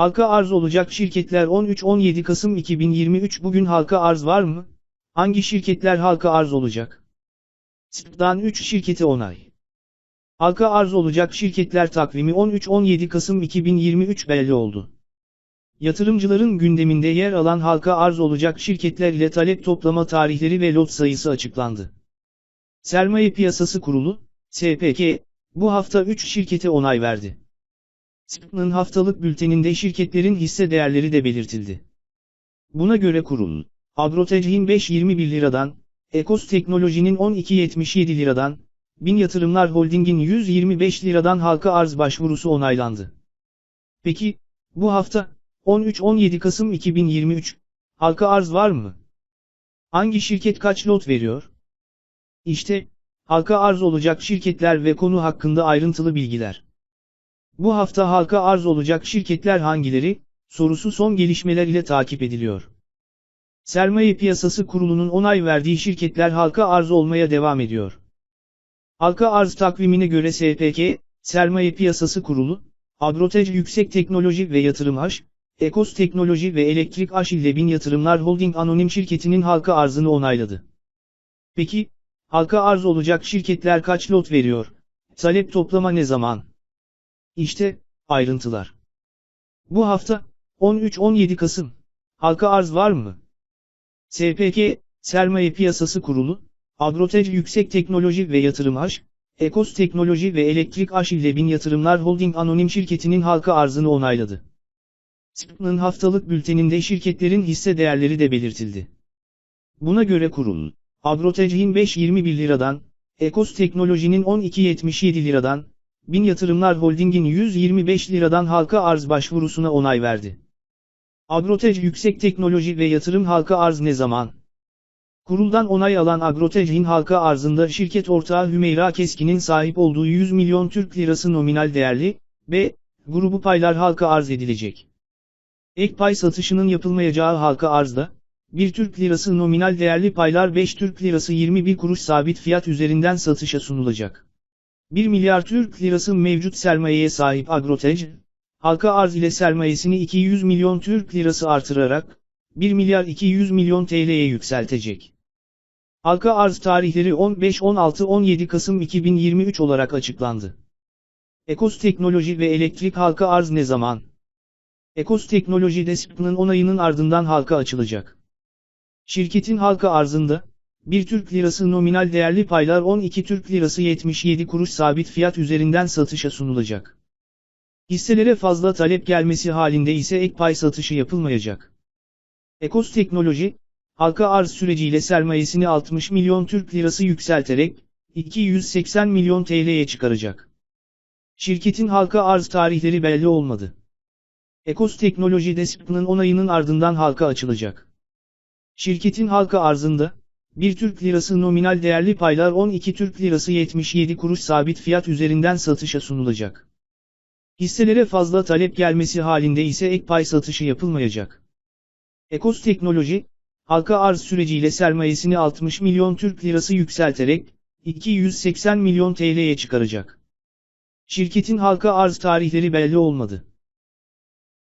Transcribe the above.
Halka arz olacak şirketler 13-17 Kasım 2023 bugün halka arz var mı? Hangi şirketler halka arz olacak? SP'dan 3 şirketi onay. Halka arz olacak şirketler takvimi 13-17 Kasım 2023 belli oldu. Yatırımcıların gündeminde yer alan halka arz olacak şirketler ile talep toplama tarihleri ve lot sayısı açıklandı. Sermaye Piyasası Kurulu, SPK, bu hafta 3 şirkete onay verdi. SPK'nın haftalık bülteninde şirketlerin hisse değerleri de belirtildi. Buna göre kurul, Agrotech'in 5.21 liradan, Ekos Teknoloji'nin 12.77 liradan, Bin Yatırımlar Holding'in 125 liradan halka arz başvurusu onaylandı. Peki, bu hafta, 13-17 Kasım 2023, halka arz var mı? Hangi şirket kaç lot veriyor? İşte, halka arz olacak şirketler ve konu hakkında ayrıntılı bilgiler. Bu hafta halka arz olacak şirketler hangileri, sorusu son gelişmeler ile takip ediliyor. Sermaye Piyasası Kurulu'nun onay verdiği şirketler halka arz olmaya devam ediyor. Halka arz takvimine göre SPK, Sermaye Piyasası Kurulu, Agrotej Yüksek Teknoloji ve Yatırım H, Ekos Teknoloji ve Elektrik H ile Bin Yatırımlar Holding Anonim şirketinin halka arzını onayladı. Peki, halka arz olacak şirketler kaç lot veriyor? Talep toplama ne zaman? İşte, ayrıntılar. Bu hafta, 13-17 Kasım, halka arz var mı? SPK, Sermaye Piyasası Kurulu, Agrotej Yüksek Teknoloji ve Yatırım H, Ekos Teknoloji ve Elektrik H ile Bin Yatırımlar Holding Anonim şirketinin halka arzını onayladı. SPK'nın haftalık bülteninde şirketlerin hisse değerleri de belirtildi. Buna göre kurul, Agrotej'in 5.21 liradan, Ekos Teknoloji'nin 12.77 liradan, Bin Yatırımlar Holding'in 125 liradan halka arz başvurusuna onay verdi. Agrotej Yüksek Teknoloji ve Yatırım halka arz ne zaman? Kuruldan onay alan Agrotej'in halka arzında şirket ortağı Hümeyra Keskin'in sahip olduğu 100 milyon Türk lirası nominal değerli, B, grubu paylar halka arz edilecek. Ek pay satışının yapılmayacağı halka arzda, 1 Türk lirası nominal değerli paylar 5 Türk lirası 21 kuruş sabit fiyat üzerinden satışa sunulacak. 1 milyar Türk lirası mevcut sermayeye sahip Agrotej, halka arz ile sermayesini 200 milyon Türk lirası artırarak, 1 milyar 200 milyon TL'ye yükseltecek. Halka arz tarihleri 15, 16, 17 Kasım 2023 olarak açıklandı. Ekos Teknoloji ve Elektrik halka arz ne zaman? Ekos Teknoloji Desp'nin onayının ardından halka açılacak. Şirketin halka arzında, 1 Türk Lirası nominal değerli paylar 12 Türk Lirası 77 kuruş sabit fiyat üzerinden satışa sunulacak. Hisselere fazla talep gelmesi halinde ise ek pay satışı yapılmayacak. Ekos Teknoloji, halka arz süreciyle sermayesini 60 milyon Türk Lirası yükselterek, 280 milyon TL'ye çıkaracak. Şirketin halka arz tarihleri belli olmadı. Ekos Teknoloji Desp'nin onayının ardından halka açılacak. Şirketin halka arzında, 1 Türk Lirası nominal değerli paylar 12 Türk Lirası 77 kuruş sabit fiyat üzerinden satışa sunulacak. Hisselere fazla talep gelmesi halinde ise ek pay satışı yapılmayacak. Ekos Teknoloji, halka arz süreciyle sermayesini 60 milyon Türk Lirası yükselterek, 280 milyon TL'ye çıkaracak. Şirketin halka arz tarihleri belli olmadı.